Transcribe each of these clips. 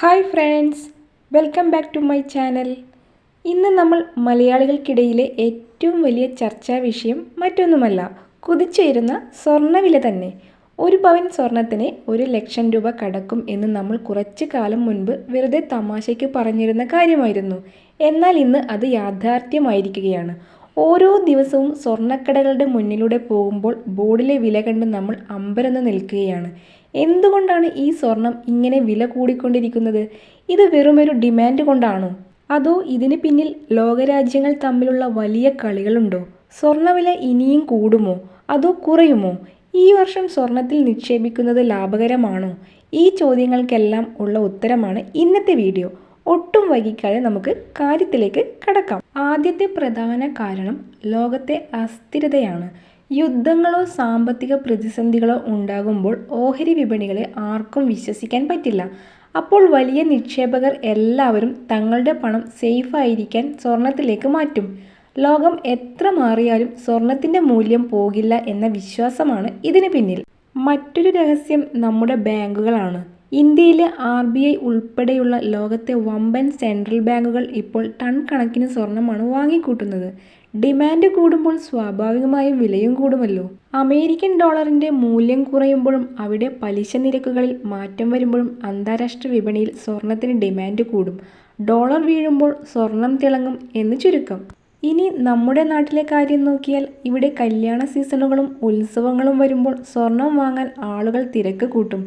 Hi friends welcome back to my channel. ഇന്ന് നമ്മൾ മലയാളികൾക്കിടയിലെ ഏറ്റവും വലിയ ചർച്ചാ വിഷയം മറ്റൊന്നുമല്ല കുതിച്ചുയരുന്ന സ്വർണവില തന്നെ. ഒരു പവൻ സ്വർണത്തിന് ഒരു ലക്ഷം രൂപ കടക്കും എന്ന് നമ്മൾ കുറച്ച് കാലം മുൻപ് വെറുതെ തമാശയ്ക്ക് പറഞ്ഞിരുന്ന കാര്യമായിരുന്നു. എന്നാൽ ഇന്ന് അത് യാഥാർത്ഥ്യമായിരിക്കുകയാണ്. ഓരോ ദിവസവും സ്വർണക്കടകളുടെ മുന്നിലൂടെ പോകുമ്പോൾ ബോർഡിലെ വില കണ്ട് നമ്മൾ അമ്പരന്ന് നിൽക്കുകയാണ്. എന്തുകൊണ്ടാണ് ഈ സ്വർണം ഇങ്ങനെ വില കൂടിക്കൊണ്ടിരിക്കുന്നത്? ഇത് വെറുമൊരു ഡിമാൻഡ് കൊണ്ടാണോ? അതോ ഇതിന് പിന്നിൽ ലോകരാജ്യങ്ങൾ തമ്മിലുള്ള വലിയ കളികളുണ്ടോ? സ്വർണവില ഇനിയും കൂടുമോ? അതോ കുറയുമോ? ഈ വർഷം സ്വർണത്തിൽ നിക്ഷേപിക്കുന്നത് ലാഭകരമാണോ? ഈ ചോദ്യങ്ങൾക്കെല്ലാം ഉള്ള ഉത്തരമാണ് ഇന്നത്തെ വീഡിയോ. ഒട്ടും വൈകിക്കാതെ നമുക്ക് കാര്യത്തിലേക്ക് കടക്കാം. ആദ്യത്തെ പ്രധാന കാരണം ലോകത്തെ അസ്ഥിരതയാണ്. യുദ്ധങ്ങളോ സാമ്പത്തിക പ്രതിസന്ധികളോ ഉണ്ടാകുമ്പോൾ ഓഹരി വിപണികളെ ആർക്കും വിശ്വസിക്കാൻ പറ്റില്ല. അപ്പോൾ വലിയ നിക്ഷേപകർ എല്ലാവരും തങ്ങളുടെ പണം സേഫായിരിക്കാൻ സ്വർണത്തിലേക്ക് മാറ്റും. ലോകം എത്ര മാറിയാലും സ്വർണത്തിന്റെ മൂല്യം പോകില്ല എന്ന വിശ്വാസമാണ് ഇതിന് പിന്നിൽ. മറ്റൊരു രഹസ്യം നമ്മുടെ ബാങ്കുകളാണ്. ഇന്ത്യയിലെ ആർ ബി ഐ ഉൾപ്പെടെയുള്ള ലോകത്തെ വമ്പൻ സെൻട്രൽ ബാങ്കുകൾ ഇപ്പോൾ ടൺ കണക്കിന് സ്വർണമാണ് വാങ്ങിക്കൂട്ടുന്നത്. ഡിമാൻഡ് കൂടുമ്പോൾ സ്വാഭാവികമായും വിലയും കൂടുമല്ലോ. അമേരിക്കൻ ഡോളറിന്റെ മൂല്യം കുറയുമ്പോഴും അവിടെ പലിശ നിരക്കുകളിൽ മാറ്റം വരുമ്പോഴും അന്താരാഷ്ട്ര വിപണിയിൽ സ്വർണത്തിന് ഡിമാൻഡ് കൂടും. ഡോളർ വീഴുമ്പോൾ സ്വർണം തിളങ്ങും എന്ന് ചുരുക്കം. ഇനി നമ്മുടെ നാട്ടിലെ കാര്യം നോക്കിയാൽ ഇവിടെ കല്യാണ സീസണുകളും ഉത്സവങ്ങളും വരുമ്പോൾ സ്വർണം വാങ്ങാൻ ആളുകൾ തിരക്ക് കൂട്ടും.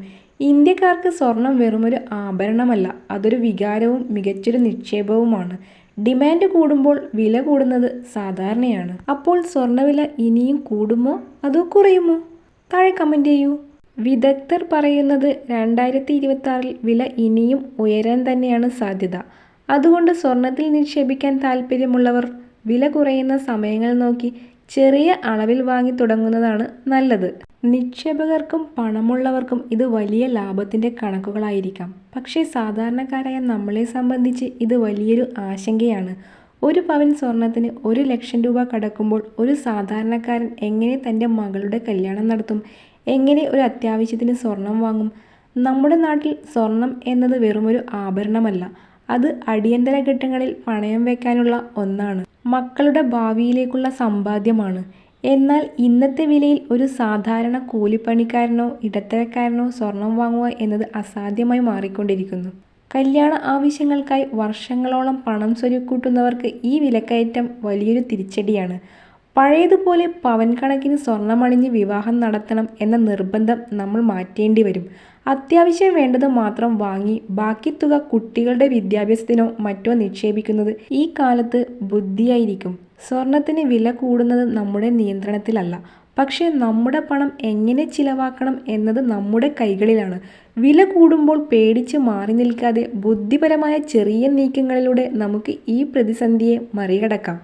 ഇന്ത്യക്കാർക്ക് സ്വർണം വെറുമൊരു ആഭരണമല്ല അതൊരു വികാരവും മികച്ചൊരു നിക്ഷേപവുമാണ്. ഡിമാൻഡ് കൂടുമ്പോൾ വില കൂടുന്നത് സാധാരണയാണ്. അപ്പോൾ സ്വർണവില ഇനിയും കൂടുമോ അതോ കുറയുമോ? താഴെ കമന്റ് ചെയ്യൂ. വിദഗ്ധർ പറയുന്നത് രണ്ടായിരത്തി ഇരുപത്തി വില ഇനിയും ഉയരാൻ തന്നെയാണ് സാധ്യത. അതുകൊണ്ട് സ്വർണത്തിൽ നിക്ഷേപിക്കാൻ താല്പര്യമുള്ളവർ വില കുറയുന്ന സമയങ്ങൾ നോക്കി ചെറിയ അളവിൽ വാങ്ങി തുടങ്ങുന്നതാണ് നല്ലത്. നിക്ഷേപകർക്കും പണമുള്ളവർക്കും ഇത് വലിയ ലാഭത്തിന്റെ കണക്കുകളായിരിക്കാം. പക്ഷേ സാധാരണക്കാരായ നമ്മളെ സംബന്ധിച്ച് ഇത് വലിയൊരു ആശങ്കയാണ്. ഒരു പവൻ സ്വർണത്തിന് ഒരു ലക്ഷം രൂപ കടക്കുമ്പോൾ ഒരു സാധാരണക്കാരൻ എങ്ങനെ തന്റെ മകളുടെ കല്യാണം നടത്തും? എങ്ങനെ ഒരു അത്യാവശ്യത്തിന് സ്വർണം വാങ്ങും? നമ്മുടെ നാട്ടിൽ സ്വർണം എന്നത് വെറുമൊരു ആഭരണമല്ല. അത് അടിയന്തര ഘട്ടങ്ങളിൽ പണയം വെക്കാനുള്ള ഒന്നാണ്. മക്കളുടെ ഭാവിയിലേക്കുള്ള സമ്പാദ്യമാണ്. എന്നാൽ ഇന്നത്തെ വിലയിൽ ഒരു സാധാരണ കൂലിപ്പണിക്കാരനോ ഇടത്തരക്കാരനോ സ്വർണം വാങ്ങുക എന്നത് അസാധ്യമായി മാറിക്കൊണ്ടിരിക്കുന്നു. കല്യാണ ആവശ്യങ്ങൾക്കായി വർഷങ്ങളോളം പണം സ്വരുക്കൂട്ടുന്നവർക്ക് ഈ വിലക്കയറ്റം വലിയൊരു തിരിച്ചടിയാണ്. പഴയതുപോലെ പവൻ കണക്കിന് സ്വർണമണിഞ്ഞ് വിവാഹം നടത്തണം എന്ന നിർബന്ധം നമ്മൾ മാറ്റേണ്ടി വരും. അത്യാവശ്യം വേണ്ടത് മാത്രം വാങ്ങി ബാക്കി തുക കുട്ടികളുടെ വിദ്യാഭ്യാസത്തിനോ മറ്റോ നിക്ഷേപിക്കുന്നത് ഈ കാലത്ത് ബുദ്ധിയായിരിക്കും. സ്വർണത്തിന് വില കൂടുന്നത് നമ്മുടെ നിയന്ത്രണത്തിലല്ല. പക്ഷേ നമ്മുടെ പണം എങ്ങനെ ചിലവാക്കണം എന്നത് നമ്മുടെ കൈകളിലാണ്. വില കൂടുമ്പോൾ പേടിച്ച് മാറി നിൽക്കാതെ ബുദ്ധിപരമായ ചെറിയ നീക്കങ്ങളിലൂടെ നമുക്ക് ഈ പ്രതിസന്ധിയെ മറികടക്കാം.